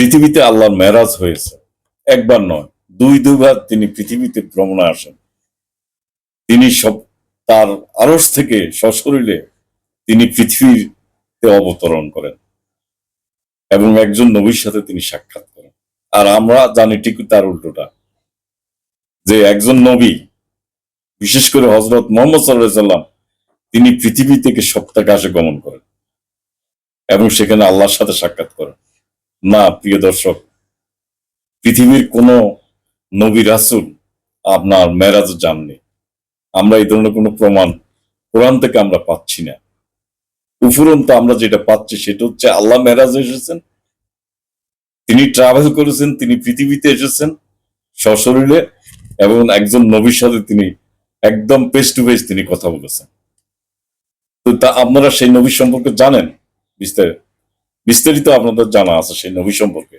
পৃথিবীতে আল্লাহর মেরাজ হয়েছে। একবার নয়, দুই, দুইবার তিনি পৃথিবীতে ভ্রমণে আসেন। তিনি সব, তার আরস থেকে সশরীরে তিনি পৃথিবীতে অবতরণ করেন এবং একজন নবীর সাথে তিনি সাক্ষাৎ করেন। আর আমরা জানি ঠিক তার উল্টোটা, যে একজন নবী, বিশেষ করে হজরত মোহাম্মদ সাল্লাহ সাল্লাম, তিনি পৃথিবী থেকে সপ্তাহে আসে গমন করেন এবং সেখানে আল্লাহর সাথে সাক্ষাৎ করেন। না, প্রিয় দর্শক, পৃথিবীর কোন নবী রাসুল আপনার মেরাজ জাননি। আমরা এই ধরনের কোনো প্রমাণ কোরআন থেকে আমরা পাচ্ছি না। উপরন্ত আমরা যেটা পাচ্ছি সেটা হচ্ছে আল্লাহ মেরাজ এসেছেন, তিনি ট্রাভেল করেছেন, তিনি পৃথিবীতে এসেছেন সশরীরে এবং একজন নবীর সাথে তিনি একদম ফেস টু ফেস তিনি কথা বলেছেন। তো তা আপনারা সেই নবী সম্পর্কে জানেন? বিস্তারিত। বিস্তারিত আপনাদের জানা আছে সেই নবী সম্পর্কে।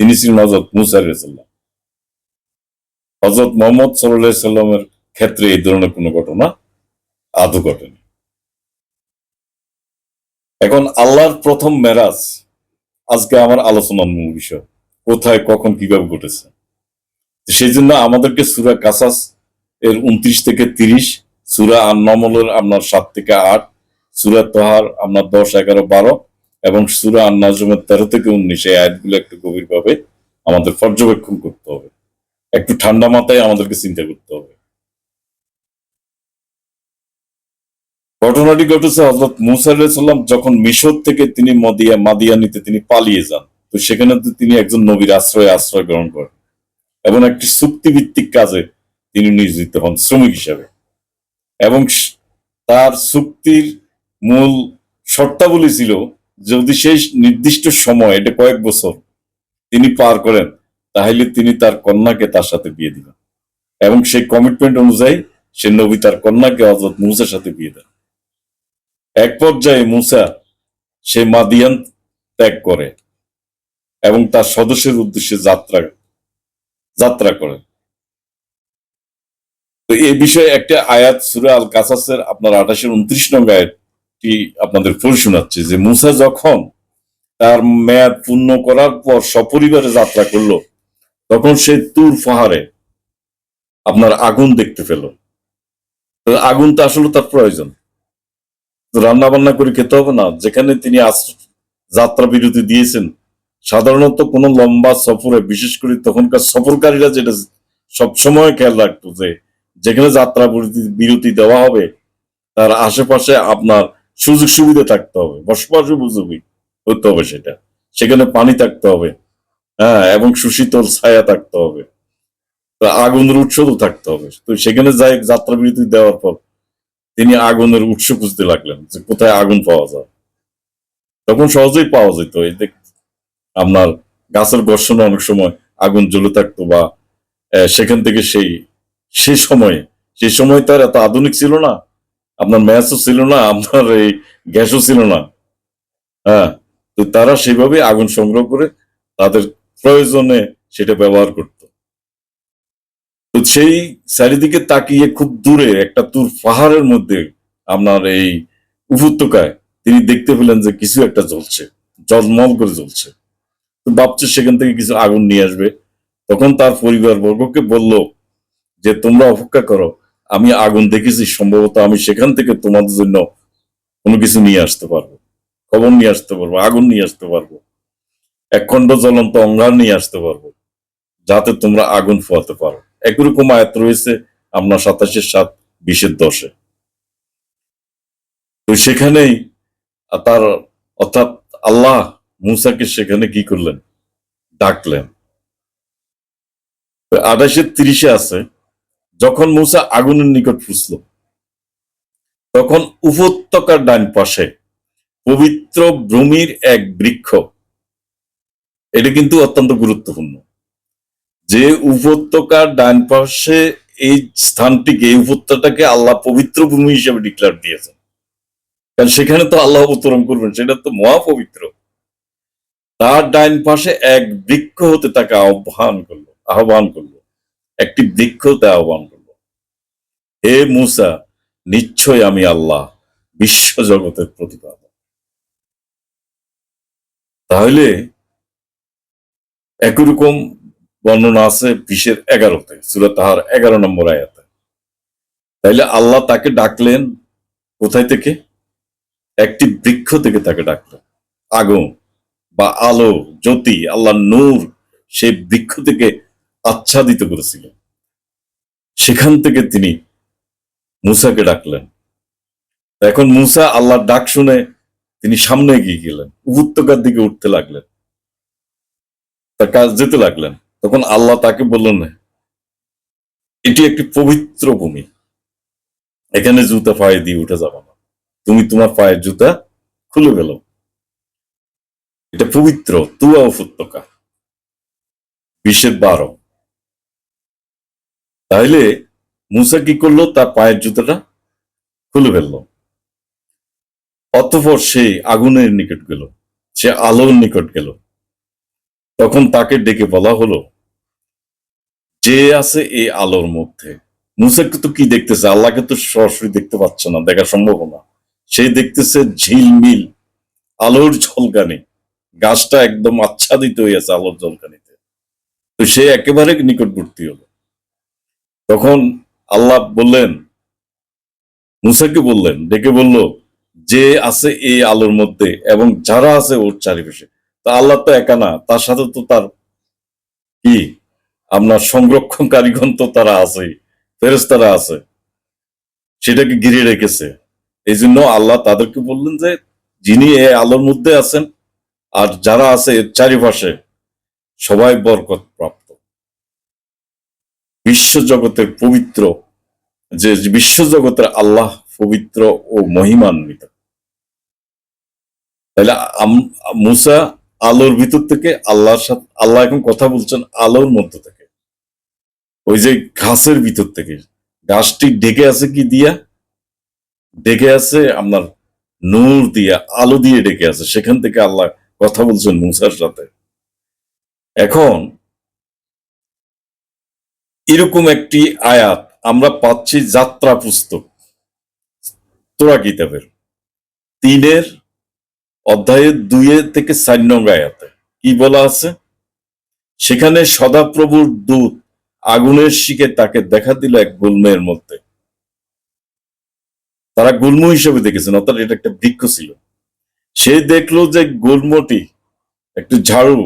তিনি ছিলেন হজরত মুসা সাল্লাম হজরত মোহাম্মদ সাল্লাহ সাল্লামের ক্ষেত্রে এই ধরনের কোনো ঘটনা আদৌ ঘটেনি। এখন আল্লাহর প্রথম মেরাজ আজকে আমার আলোচনার মূল বিষয়, কোথায়, কখন, কীভাবে ঘটেছে। সেই জন্য আমাদেরকে সুরা কাসাস এর উনত্রিশ থেকে তিরিশ, সুরা আন্নামলের আপনার সাত থেকে আট, সুরা তোহার আপনার দশ, এগারো, বারো এবং সুরা আন্নাজমের তেরো থেকে উনিশ এই আয়াতগুলো একটু গভীরভাবে আমাদের পর্যবেক্ষণ করতে হবে। একটু ঠান্ডা মাথায় আমাদেরকে চিন্তা করতে হবে। ঘটনাটি ঘটেছে হজরত মুসা সাল্লাম যখন মিশর থেকে তিনি মদিয়া মাদিয়ানিতে তিনি পালিয়ে যান। তো সেখানে তিনি একজন নবীর আশ্রয়ে আশ্রয় গ্রহণ করেন এবং একটি চুক্তিভিত্তিক কাজে তিনি নিয়োজিত হন শ্রমিক হিসাবে। এবং তার চুক্তির মূল শর্তাবলী ছিল যদি সেই নির্দিষ্ট সময়, এটা কয়েক বছর তিনি পার করেন, তাহলে তিনি তার কন্যাকে তার সাথে বিয়ে দিবেন। এবং সেই কমিটমেন্ট অনুযায়ী সে নবী তার কন্যাকে হজরত মুসার সাথে বিয়ে দেন। এক পর্যায়ে মুসা সে মাদিয়ান ত্যাগ করে এবং তার সদস্যের উদ্দেশ্যে যাত্রা যাত্রা করে। তো এই বিষয়ে একটা আয়াত সুরা আল কাসাসের আপনার আঠাশের উনত্রিশ নং আয়াতটি আপনাদের পড়ে শোনাচ্ছে যে মুসা যখন তার মেয়াদ পূর্ণ করার পর সপরিবারে যাত্রা করল, তখন সে তুর পাহাড়ে আপনার আগুন দেখতে পেল। আগুন তো আসলে তার প্রয়োজন। রান্না বান্না করে খেতে হবে না। যেখানে তিনি যাত্রা বিরতি দিয়েছেন, সাধারণত কোনো লম্বা সফরে, বিশেষ করে তখনকার সফরকারীরা যেটা সবসময় খেয়াল রাখতো যে, যেখানে যাত্রা বিরতি দেওয়া হবে, তার আশেপাশে আপনার সুযোগ সুবিধা থাকতে হবে, বসবাস উপযোগী হতে হবে সেটা। সেখানে পানি থাকতে হবে হ্যাঁ এবং সুশীতল ছায়া থাকতে হবে, তো আগুনের উৎসও থাকতে হবে। তো সেখানে যাই, যাত্রা বিরতি দেওয়ার পর তিনি আগুনের উৎস খুঁজতে লাগলেন যে কোথায় আগুন পাওয়া যায়। তখন সহজেই পাওয়া যেত, এই দেখ, আপনার গাছের ঘর্ষণে অনেক সময় আগুন জ্বলে থাকতো বা সেখান থেকে সেই সেই সময়ে সেই সময় তার এত আধুনিক ছিল না। আপনার ম্যাচও ছিল না, আপনার এই গ্যাসও ছিল না। হ্যাঁ তো তারা সেভাবে আগুন সংগ্রহ করে তাদের প্রয়োজনে সেটা ব্যবহার করত। তো সেই চারিদিকে তাকিয়ে খুব দূরে একটা তুর পাহাড়ের মধ্যে আপনার এই উপত্যকায় তিনি দেখতে পেলেন যে কিছু একটা জ্বলছে জলমল করে জ্বলছে। তো ভাবছে সেখান থেকে কিছু আগুন নিয়ে আসবে। তখন তার পরিবার বর্গকে বলল যে, তোমরা অপেক্ষা করো আমি আগুন দেখেছি, সম্ভবত আমি সেখান থেকে তোমাদের জন্য কোনো কিছু নিয়ে আসতে পারব। খবর নিয়ে আসতে পারব, আগুন নিয়ে আসতে পারব। একখণ্ড জ্বলন্ত অঙ্গার নিয়ে আসতে পারব, যাতে তোমরা আগুন ফোয়াতে পারো। একরকম আয়াত রয়েছে আপনার সাতাশের সাত, বিশের দশে। তো সেখানেই তার, অর্থাৎ আল্লাহ মুসাকে সেখানে কি করলেন? ডাকলেন। আঠাশের তিরিশে আছে যখন মুসা আগুনের নিকট ফুসল তখন উপত্যকার ডান পাশে পবিত্র ভূমির এক বৃক্ষ। এটা কিন্তু অত্যন্ত গুরুত্বপূর্ণ। যে উপত্যকার ডান পাশে এই স্থানটিকে, এই উপত্যকাটাকে আল্লাহ পবিত্র ভূমি হিসেবে ডিক্লেয়ার দিয়েছেন। কারণ সেখানে তো আল্লাহ অবতরণ করবেন, সেটা তো মহাপবিত্র। তার ডাইন পাশে এক বৃক্ষ হতে তাকে আহ্বান করল আহ্বান করল। একটি বৃক্ষ হতে আহ্বান করল হে মুসা নিশ্চয় আমি আল্লাহ বিশ্ব জগতের প্রতিপাদক তাহলে একই রকম বর্ণনা আছে বিশের এগারোতে, সুরত তাহার এগারো নম্বর আয়াতে। তাইলে আল্লাহ তাকে ডাকলেন কোথায় থেকে? একটি বৃক্ষ থেকে তাকে ডাকলেন। আগুন বা আলো, জ্যোতি আল্লাহ নূর, সেই বৃক্ষ থেকে আচ্ছাদিত করেছিলেন। সেখান থেকে তিনি মুসাকে ডাকলেন। এখন মুসা আল্লাহর ডাক শুনে তিনি সামনে এগিয়ে গেলেন, উপত্যকার দিকে উঠতে লাগলেন। তার কাজ যেতে লাগলেন। তখন আল্লাহ তাকে বললেন, এটি একটি পবিত্র ভূমি। এখানে জুতা পায়ে দিয়ে উঠে যাবে না। তুমি তোমার পায়ের জুতা খুলে গেল এটা পবিত্র তুয়া উপত্যকা। বিশের বারো। তাইলে মুসা কি করল? তার পায়ের জুতাটা খুলে ফেলল। অতঃপর সে আগুনের নিকট গেল, সে আলোর নিকট গেল। তখন তাকে ডেকে বলা হলো, যে আছে এই আলোর মধ্যে। মুসাকে তো কি দেখতেছে? আল্লাহকে তো সরাসরি দেখতে পাচ্ছে না, দেখা সম্ভব না। সে দেখতেছে ঝিলমিল, আলোর ঝলকানি। গাছটা একদম আচ্ছাদিত হয়ে আছে আলোর ঝলকানিতে। তো সে একেবারে নিকটবর্তী হলো। তখন আল্লাহ বললেন, মুসাকে বললেন, ডেকে বলল, যে আছে এই আলোর মধ্যে এবং যারা আছে ওর চারিপাশে। তা আল্লাহ তো একা না, তার সাথে তো তার কি? আপনার সংরক্ষণ কারিগণ তো তারা আছে ফেরেস্তারা আছে। সেটাকে ঘিরে রেখেছে। এই জন্য আল্লাহ তাদেরকে বললেন যে, যিনি এই আলোর মধ্যে আছেন আর যারা আছে এর চারিপাশে সবাই বরকত প্রাপ্ত। বিশ্ব জগতের পবিত্র, যে বিশ্ব জগতের আল্লাহ পবিত্র ও মহিমান্বিত। তাহলে মুসা আলোর ভিতর থেকে আল্লাহর সাথে, আল্লাহ এখন কথা বলছেন আলোর মধ্য থেকে। ওই যে ঘাসের ভিতর থেকে। গাছটি ডেকে আছে কি দিয়া? ডেকে আছে আপনার নূর দিয়া, আলো দিয়ে ডেকে আছে। সেখান থেকে আল্লাহ কথা বলছেন মুসার সাথে। এখন এরকম একটি আয়াত আমরা পাচ্ছি যাত্রা পুস্তক। তোরা কিতাবের তিনের অধ্যায়ের দুইয়ের থেকে চার নং আয়াতে। কি বলা আছে? সেখানে সদাপ্রভুর দূত আগুনের শিখে তাকে দেখা দিল এক গুল্মের মধ্যে। তারা গুল্ম হিসেবে দেখেছেন, অর্থাৎ এটা একটা বৃক্ষ ছিল। সে দেখল যে গুল্মটি একটু ঝাড়ু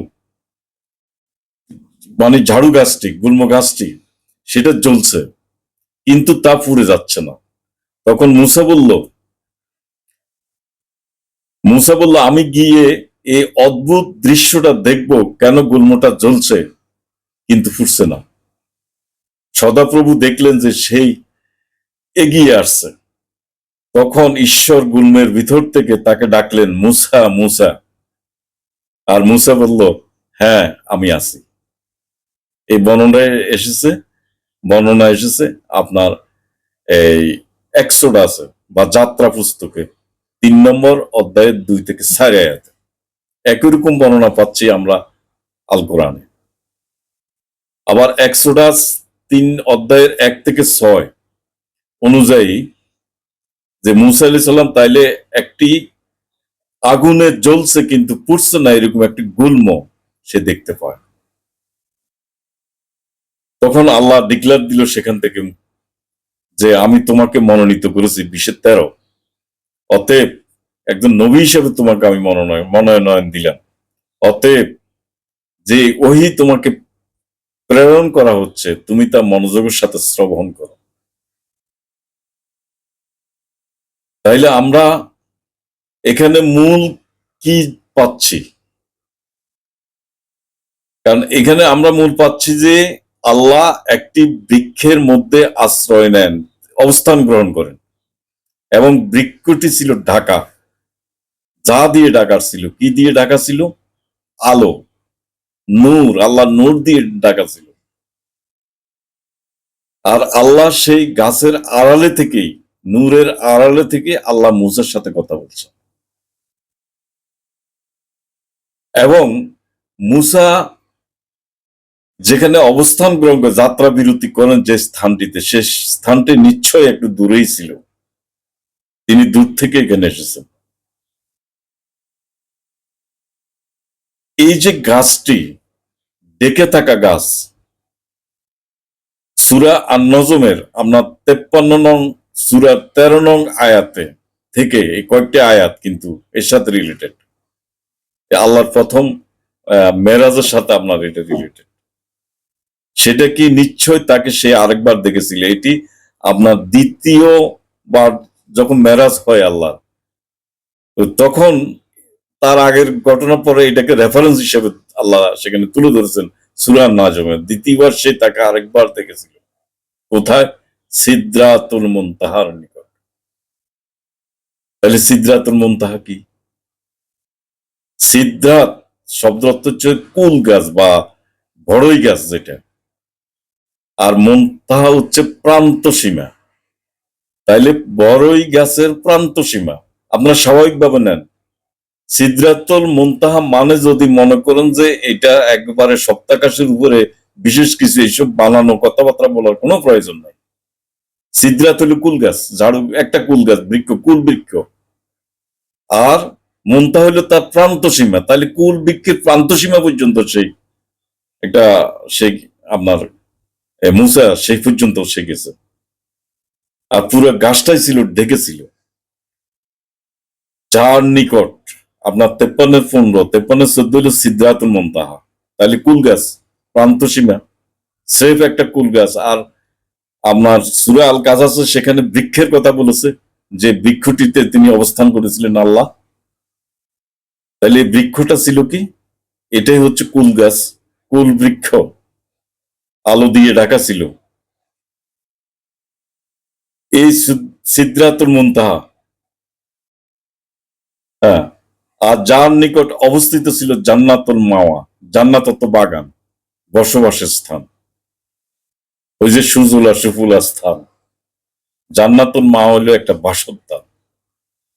মানে ঝাড়ু গাছটি, গুল্ম গাছটি সেটা জ্বলছে, কিন্তু তা পুড়ে যাচ্ছে না। তখন মুসা বলল মুসা বলল, আমি গিয়ে এই অদ্ভুত দৃশ্যটা দেখব কেন গুল্মটা জ্বলছে, কিন্তু ফুটছে না। সদাপ্রভু দেখলেন যে সেই এগিয়ে আসছে। তখন ঈশ্বর গুল্মের ভিতর থেকে তাকে ডাকলেন, মুসা মুসা। আর মুসা বলল হ্যাঁ আমি আছি। এই বর্ণনায় এসেছে বর্ণনা এসেছে, আপনার এই একশোটা আছে বা যাত্রা পুস্তকে তিন নম্বর অধ্যায়ের দুই থেকে চার আয়াতে। একই রকম বর্ণনা পাচ্ছি আমরা আল কোরআনে। আবার একশোডাস তিন অধ্যায়ের এক থেকে ছয় অনুযায়ী যে মুসা আলি সাল্লাম তাইলে একটি আগুনে জ্বলছে কিন্তু পুড়ছে না, এরকম একটি গুল্ম সে দেখতে পায়। তখন আল্লাহ ডিক্লার দিল সেখান থেকে যে আমি তোমাকে মনোনীত করেছি, বিশের তেরো। অতএব একজন নবী হিসেবে তোমাকে আমি মনোনয়ন মনোনয়ন দিলাম। অতএব যে ওহি তোমাকে প্রেরণ করা হচ্ছে, তুমি তা মনোযোগের সাথে শ্রবণ করো। তাইলে আমরা এখানে মূল কি পাচ্ছি? কারণ এখানে আমরা মূল পাচ্ছি যে আল্লাহ একটি বৃক্ষের মধ্যে আশ্রয় নেন, অবস্থান গ্রহণ করেন। এবং বৃক্ষটি ছিল ঢাকা। যা দিয়ে ঢাকা ছিল, কি দিয়ে ঢাকা ছিল? আলো, নূর, আল্লাহ নূর দিয়ে ঢাকা ছিল। আর আল্লাহ সেই গাছের আড়ালে থেকেই, নূরের আড়ালে থেকে আল্লাহ মুসার সাথে কথা বলছে এবং মুসা যেখানে অবস্থান গ্রহণ করে যাত্রা বিরতি করেন যে স্থানটিতে, সে স্থানটি নিশ্চয়ই একটু দূরেই ছিল। তিনি দূর থেকে এখানে এসেছেন। এই যে গাছটি, ডেকে থাকা গাছ, সুরা আর নজমের আপনার তেপ্পান্ন নং সুরা তেরো নং আয়াতে থেকে এই কয়েকটি আয়াত কিন্তু এর সাথে রিলেটেড আল্লাহর প্রথম মেরাজের সাথে আপনার এটা রিলেটেড সেটা কি নিশ্চয় তাকে সে আরেকবার দেখেছিল? এটি আপনার দ্বিতীয়বার যখন মেরাজ হয় আল্লাহ তখন তার আগের ঘটনা পরে এটাকে রেফারেন্স হিসেবে আল্লাহ সেখানে তুলে ধরেছেন সুরান নাজমের। দ্বিতীয়বার সে তাকে আরেকবার দেখেছিল। কোথায়? সিদ্রাতুল মুনতাহার নিকট। তাহলে সিদ্রাতুল মুনতাহা কি? সিদ্ধাত শব্দ অর্থ হচ্ছে কুল গাছ বা বড়ই গাছ যেটা। আর মুনতাহা হচ্ছে প্রান্ত সীমা। তাইলে বড়ই গাছের প্রান্ত সীমা। আপনারা স্বাভাবিকভাবে নেন। সিদ্ধাতুল মুনতাহা মানে যদি মনে করেন যে এটা একবারে সপ্তাকাশের উপরে বিশেষ কিছু এইসব বানানো কথাবার্তা বলার কোনো প্রয়োজন নাই। সিদ্ধাত হলো কুল গাছ ঝাড়ু, একটা কুল গাছ বৃক্ষ, কুল বৃক্ষ। আর মনটা হইল তার প্রান্ত সীমা। তাহলে কুল বৃক্ষের প্রান্ত সীমা পর্যন্ত সেই, একটা সেই আপনার মুসা সেই পর্যন্ত সে গেছে। আর পুরো গাছটাই ছিল ঢেকেছিল যার নিকট আপনার তেপ্পান্নের পনেরো তেপ্পান্নের চোদ্দ হলো সিদ্ধাতুল মন্তাহা। তাহলে কুল গাছ, প্রান্ত সীমা সেফ একটা কুল গাছ। আর আপনার সুরা আল কাজাসে সেখানে বৃক্ষের কথা বলেছে, যে বৃক্ষটিতে তিনি অবস্থান করেছিলেন আল্লাহ। তাহলে বৃক্ষটা ছিল কি? এটাই হচ্ছে কুল গাছ, কুল বৃক্ষ। আলো দিয়ে ঢাকা ছিল। এই সিদ্ধাতুল মুনতাহা হ্যাঁ আর যার নিকট অবস্থিত ছিল জান্নাতুল মাওয়া জান্নাত বাগান, বসবাসের স্থান। ওই যে সুজুলা সুফুলা স্থান। জান্নাতুল মা হলো একটা বাসস্থান।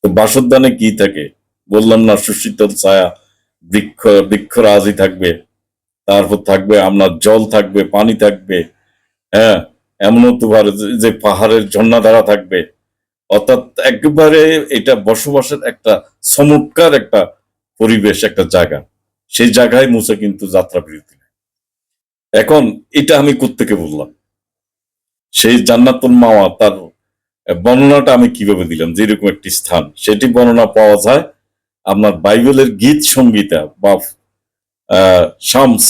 তো বাসস্থানে কি থাকে? বললাম না, সুশীতল ছায়া, বৃক্ষ, বৃক্ষরাজি থাকবে। তারপর থাকবে, আপনার জল থাকবে, পানি থাকবে হ্যাঁ এমন হতে পারে যে- পাহাড়ের ঝর্ণাধারা থাকবে। অর্থাৎ একবারে এটা বসবাসের একটা চমৎকার একটা পরিবেশ, একটা জায়গা। সেই জায়গায় মুসা কিন্তু যাত্রা বিরতি এখন এটা আমি কোত্থেকে বললাম। সেই জান্নাতুল মাওয়া, তার বর্ণনাটা আমি কীভাবে দিলাম? যে এরকম একটি স্থান, সেটি বর্ণনা পাওয়া যায়। আপনার বাইবেলের গীত সংগীতা বা শামস,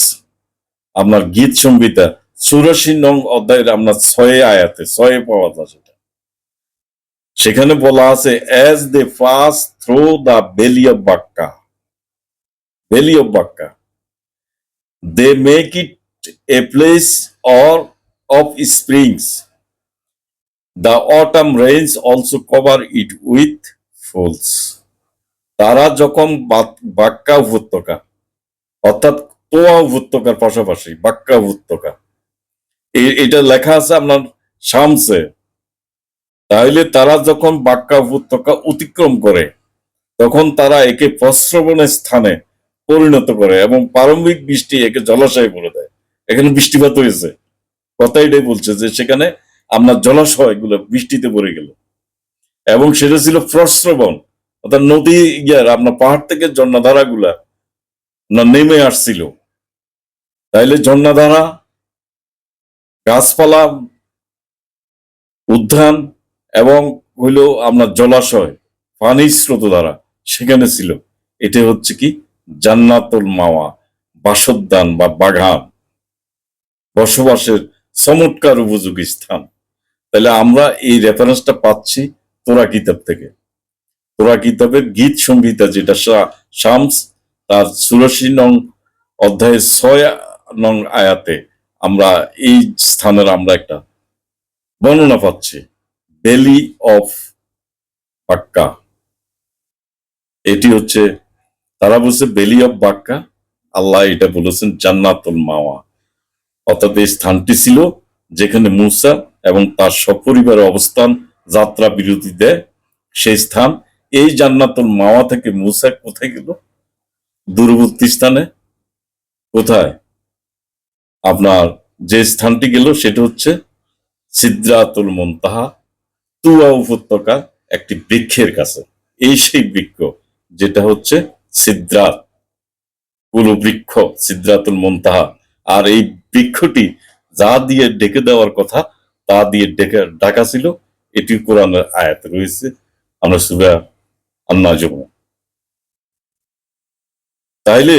আপনার গীত সংগীতা চুরাশি নং অধ্যায়ের আপনার ছয়ে আয়াতে, ছয়ে পাওয়া যায় সেটা। সেখানে বলা আছে as they pass through the valley of Baca valley of Baca they make it a place or of springs the autumn rains also cover it with pools তারা যখন বাক্কা উপত্যকা অর্থাৎ তোয়া উপত্যকার পাশাপাশি, বাক্কা উপত্যকা। এটা লেখা আছে আপনার শামসে। তাহলে তারা যখন বাক্কা উপত্যকা অতিক্রম করে, তখন তারা একে প্রশ্রবণের স্থানে পরিণত করে এবং প্রারম্ভিক বৃষ্টি একে জলাশয়ে পড়ে দেয়। এখানে বৃষ্টিপাত হয়েছে। কথা এটাই বলছে যে সেখানে আপনার জলাশয়গুলো বৃষ্টিতে পড়ে গেল। এবং সেটা ছিল প্রশ্রবণ অর্থাৎ নদী ইয়ার আপনার পাহাড় থেকে ঝর্ণাধারা গুলা না নেমে আসছিল। তাইলে ঝর্ণাধারা গাছপালা, উদ্যান এবং হইল আপনার জলাশয় পানি স্রোত দ্বারা সেখানে ছিল। এটা হচ্ছে কি? জান্নাতুল মাওয়া বাসোদ্যান বা বাগান, বসবাসের চমৎকার উপযোগী স্থান। তাহলে আমরা এই রেফারেন্সটা পাচ্ছি তোরা কিতাব থেকে। তোরা কিতাবের গীত সংহিতা যেটা শামস তার চুরাশি নং অধ্যায়ের ছয় নং আয়াতে আমরা এই স্থানের আমরা একটা বর্ণনা পাচ্ছি। Valley of Baca. এটি হচ্ছে, তারা বলছে বেলি অফ বাক্কা। আল্লাহ এটা বলেছেন জান্নাতুল মাওয়া। অর্থাৎ এই স্থানটি ছিল যেখানে মুসা এবং তার সপরিবারের অবস্থান, যাত্রা বিরতি দেয়। সেই স্থান, এই জান্নাতুল মাওয়া থেকে মুসা কোথায় গেল? দূরবর্তী স্থানে। কোথায়? আপনার যে স্থানটি গেল সেটা হচ্ছে সিদ্রাতুল মুনতাহা, তুয়া উপত্যকা একটি বৃক্ষের কাছে। এই সেই বৃক্ষ, যেটা হচ্ছে সিদ্রাত কুল বৃক্ষ সিদ্রাতুল মুনতাহা। আর এই বৃক্ষটি যা দিয়ে ডেকে দেওয়ার কথা, তা দিয়ে ডেকে ডাকা ছিল, এটি কোরআনের আয়াত রয়েছে। আমরা সুরা আন্না তাইলে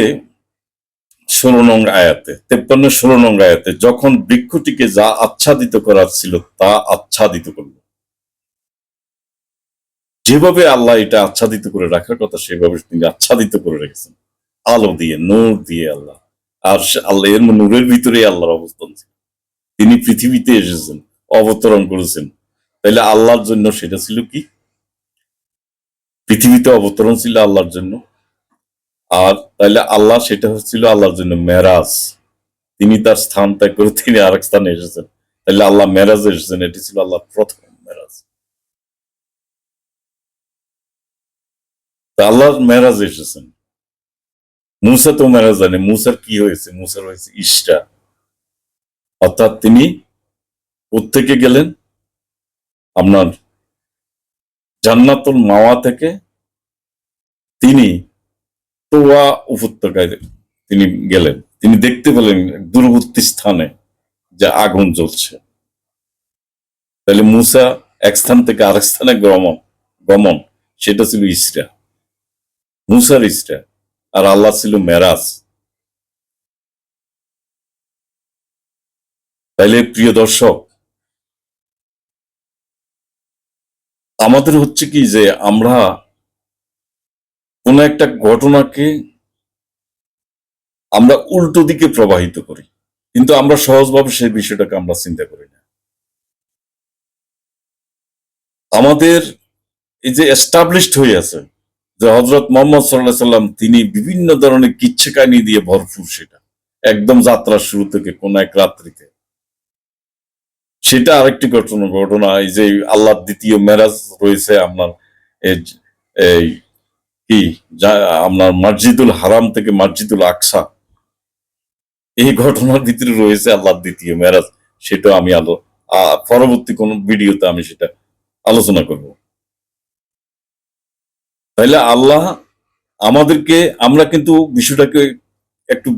ষোলো নং আয়াতে, তেপ্পান্ন ষোলো নং আয়াতে যখন বৃক্ষটিকে যা আচ্ছাদিত করার ছিল তা আচ্ছাদিত করল। যেভাবে আল্লাহ এটা আচ্ছাদিত করে রাখার কথা, সেভাবে তিনি আচ্ছাদিত করে রেখেছেন। আলো দিয়ে, নূর দিয়ে আল্লাহ। আর আল্লাহ, এর নূরের ভিতরে আল্লাহর অবস্থান ছিল। তিনি পৃথিবীতে এসেছেন, অবতরণ করেছেন। তাহলে আল্লাহর জন্য সেটা ছিল কি? পৃথিবীতে অবতরণ ছিল আল্লাহর জন্য। আর তাহলে আল্লাহ সেটা হচ্ছিল আল্লাহর জন্য মেরাজ। তিনি তার স্থান ত্যাগ করে তিনি আরেক স্থানে এসেছেন। তাহলে আল্লাহ মেরাজ এসেছেন, এটি ছিল আল্লাহর প্রথম মেরাজ। মেরাজ এসেছেন। মুসা তো মেরাজ জানে মুসার কি হয়েছে? মুসার হয়েছে ইষ্টা। অর্থাৎ তিনি কোত্থেকে গেলেন? আপনার জান্নাতুল মাওয়া থেকে। তিনি তোয়া উপত্যকায় তিনি গেলেন। তিনি দেখতে পেলেন দূরবর্তী স্থানে যে আগুন জ্বলছে। তাহলে মুসা এক স্থান থেকে আরেক স্থানে গমন গমন, সেটা ছিল ইসরা। মুসার ইসরা, আর আল্লাহ ছিল মেরাজ। তাইলে প্রিয় দর্শক, আমাদের হচ্ছে কি যে আমরা কোন একটা ঘটনাকে আমরা উল্টো দিকে প্রবাহিত করি। কিন্তু আমরা সহজভাবে সেই বিষয়টাকে আমরা চিন্তা করি না। আমাদের এই যে এস্টাবলিশড হয়ে আছে যে হজরত মোহাম্মদ সাল্লাহ সাল্লাম তিনি বিভিন্ন ধরনের কিচ্ছে কাহিনী দিয়ে ভরপুর সেটা। একদম যাত্রার শুরু থেকে কোন এক রাত্রিতে। সেটা আরেকটি ঘটনা ঘটনা এই যে আল্লাহর দ্বিতীয় মেরাজ রয়েছে আপনার এই- কি? যা আপনার মসজিদুল হারাম থেকে মসজিদুল আকসা। এই ঘটনার ভিতরে রয়েছে আল্লাহ দ্বিতীয় মেরাজ। সেটা আমি আলো পরবর্তী কোন ভিডিওতে আমি সেটা আলোচনা করব। তাহলে আল্লাহ আমাদেরকে, আমরা কিন্তু বিষয়টাকে একটু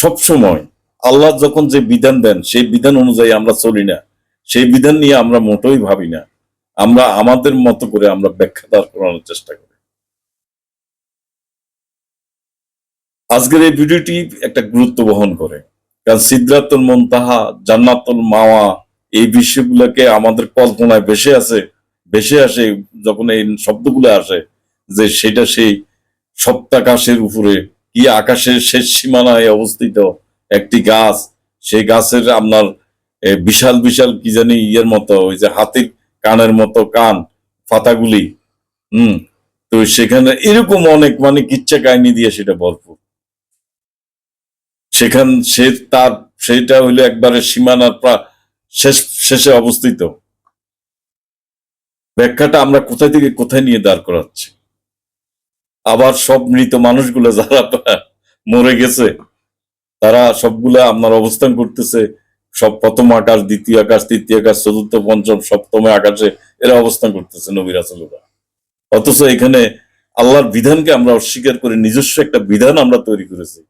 সব সময় আল্লাহ যখন যে বিধান দেন, সেই বিধান অনুযায়ী আমরা চলি না। সেই বিধান নিয়ে আমরা মোটেই ভাবি না। আমরা আমাদের মতো করে আমরা ব্যাখ্যা দাঁড় করানোর চেষ্টা করি। আজকের এই ভিডিওটি একটা গুরুত্ব বহন করে। কারণ সিদ্ধাতুল মন্তাহা, জান্নাতুল মাওয়া এই বিষয়গুলোকে আমাদের কল্পনায় ভেসে আছে ভেসে আসে যখন এই শব্দগুলো আসে যে সেটা সেই সপ্তাকাশের উপরে কি আকাশের শেষ সীমানায় অবস্থিত একটি গাছ, সেই গাছের আপনার বিশাল বিশাল কি জানি ইয়ের মতো, ওই যে হাতির কানের মতো কান, পাতাগুলি, হুম, তো সেখানে এরকম অনেক মানে কিচ্ছা কাহিনী দিয়ে সেটা ভরপুর। সেখান, সে তার সেটা হইল একবারে সীমানার শেষ, শেষে অবস্থিত। ব্যাখ্যাটা আমরা কোথায় থেকে কোথায় নিয়ে দাঁড় করাচ্ছি? আবার সব মৃত মানুষগুলো যারা মরে গেছে, তারা সবগুলা আপনার অবস্থান করতেছে। সব প্রথম আকাশ, দ্বিতীয় আকাশ, তৃতীয় আকাশ, চতুর্থ, পঞ্চম, সপ্তমে আকাশে এরা অবস্থান করতেছে নবী রাসূলুল্লাহ। অথচ এখানে আল্লাহর বিধানকে আমরা অস্বীকার করে নিজস্ব একটা বিধান আমরা তৈরি করেছি।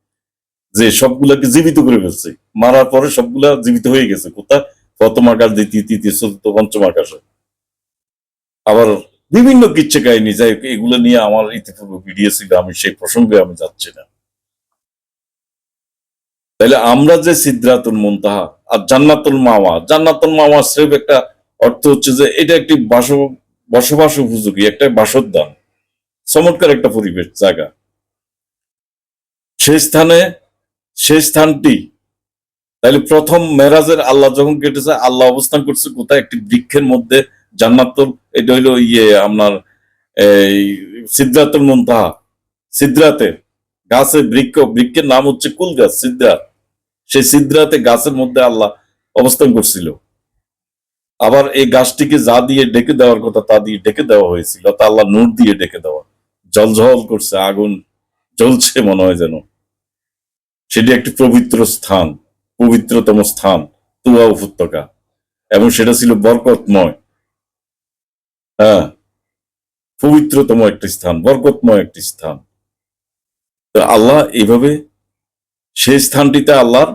যে সবগুলাকে জীবিত করে ফেলছে। মারার পরে সবগুলা জীবিত হয়ে গেছে। কোথায়? প্রথম আকাশ, দ্বিতীয়, তৃতীয়, চতুর্থ, পঞ্চম আকাশে। আবার বিভিন্ন কিচ্ছে কাহিনী। যাই এগুলো নিয়ে আমার ইতিপূর্বে ভিডিও ছিল। আমি সেই প্রসঙ্গে আমি যাচ্ছি না। তাহলে আমরা যে সিদ্ধাতুল মুনতাহা আর জান্নাতুল মামা জান্নাতুল মামা স্রেফ একটা অর্থ হচ্ছে যে এটা একটি বাস, বসবাস উপযোগী, একটা বাসোদ্যান। চমৎকার একটা পরিবেশ, জায়গা। সেই স্থানে সেই স্থানটি। তাহলে প্রথম মেরাজের আল্লাহ যখন কেটেছে, আল্লাহ অবস্থান করছে কোথায়? একটি বৃক্ষের মধ্যে, জান্নাতুল, এটা হইল ইয়ে আপনার, এই সিদ্ধাতুল মুনতাহা। সিদ্ধাতে গাছে বৃক্ষ, বৃক্ষের নাম হচ্ছে কুল গাছ সিদ্ধাত সেই সিদ্ধাতে গাছের মধ্যে আল্লাহ অবস্থান করছিল। আবার এই গাছটিকে যা দিয়ে ডেকে দেওয়ার কথা, তা দিয়ে ডেকে দেওয়া হয়েছিল। তা আল্লাহ নূর দিয়ে ডেকে দেওয়া। জলঝল করছে, আগুন জ্বলছে মনে হয় যেন। সেটি একটি পবিত্র স্থান, পবিত্রতম স্থান, তুয়া উপত্যকা। এবং সেটা ছিল বরকতময়। হ্যাঁ পবিত্রতম একটি স্থান, বরকতময় একটি স্থান। তো আল্লাহ এইভাবে সেই স্থানটিতে আল্লাহর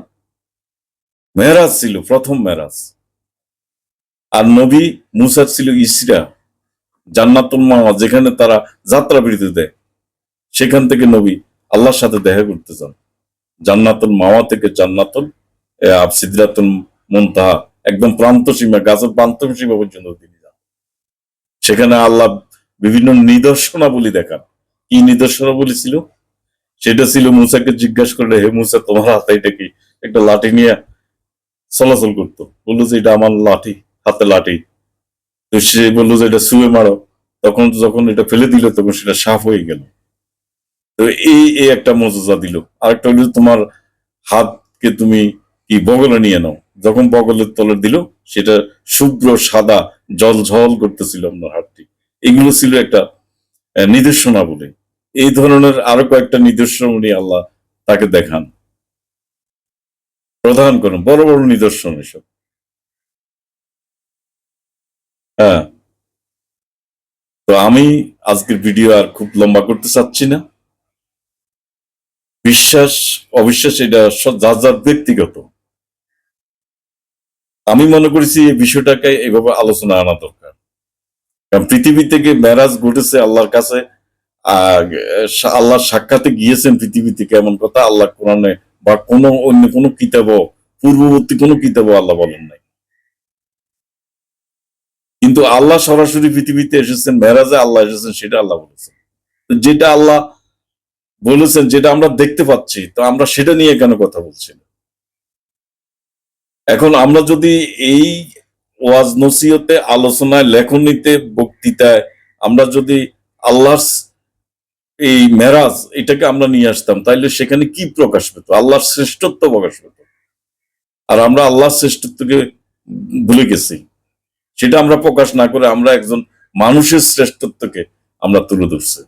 মেরাজ ছিল, প্রথম মেরাজ। আর নবী মুসার ছিল ইসরা, জান্নাতুল মাওয়া, যেখানে তারা যাত্রা বিরতি দেয়। সেখান থেকে নবী আল্লাহর সাথে দেখা করতে চান জান্নাতুল মাওয়া থেকে জান্নাতুল আপ মুনতাহা, একদম প্রান্ত সীমা গাছের প্রান্ত সীমা পর্যন্ত তিনি যান। সেখানে আল্লাহ বিভিন্ন নিদর্শনাবলী দেখান। কি নিদর্শনাবলী ছিল? সেটা ছিল মুসাকে জিজ্ঞাসা করলে, হে মুসা, তোমার হাতে এটা কি? একটা লাঠি নিয়ে চলাচল করতো। বলল যে, এটা আমার লাঠি, হাতে লাঠি। তো সে বলল যে, এটা শুয়ে মারো। তখন যখন এটা ফেলে দিল, তখন সেটা সাফ হয়ে গেল। তো এই এই একটা মজা দিল। আরেকটা হলো তোমার হাতকে তুমি কি বগলে নিয়ে নাও। যখন বগলের তলে দিল, সেটা শুভ্র সাদা জল ঝল করতেছিল আপনার হাতটি। এগুলো ছিল একটা নির্দেশনা বলে। এই ধরনের আরও কয়েকটা নিদর্শন উনি আল্লাহ তাকে দেখান। প্রদান করেন, বড় বড় নিদর্শন এসব। হ্যাঁ। তো আমি আজকের ভিডিও আর খুব লম্বা করতে চাচ্ছি না। বিশ্বাস, অবিশ্বাস এটা যার যার ব্যক্তিগত। আমি মনে করেছি এই বিষয়টাকে এভাবে আলোচনা আনা দরকার। কারণ পৃথিবী থেকে মেরাজ ঘটেছে আল্লাহর কাছে, আর আল্লাহর সাক্ষাতে গিয়েছেন পৃথিবী থেকে এমন কথা আল্লাহ কোরআনে বা কোনো অন্য কোনো কিতাব পূর্ববর্তী কোনো কিতাব আল্লাহ বলেন নাই। কিন্তু আল্লাহ সরাসরি পৃথিবীতে এসেছেন, মেরাজে আল্লাহ এসেছেন, সেটা আল্লাহ বলেছেন। যেটা আল্লাহ বলেছেন যেটা আমরা দেখতে পাচ্ছি, তো আমরা সেটা নিয়ে কেন কথা বলছি এখন আমরা যদি এই ওয়াজ নসিহতে, আলোচনায়, লেখনীতে বক্তৃতায় আমরা যদি আল্লাহর এই মেরাজ এটাকে আমরা নিয়ে আসতাম, তাইলে সেখানে কি প্রকাশ পেত? আল্লাহর শ্রেষ্ঠত্ব প্রকাশ পেত। আর আমরা আল্লাহর শ্রেষ্ঠত্বকে ভুলে গেছি। সেটা আমরা প্রকাশ না করে আমরা একজন মানুষের শ্রেষ্ঠত্বকে আমরা তুলে ধরছি।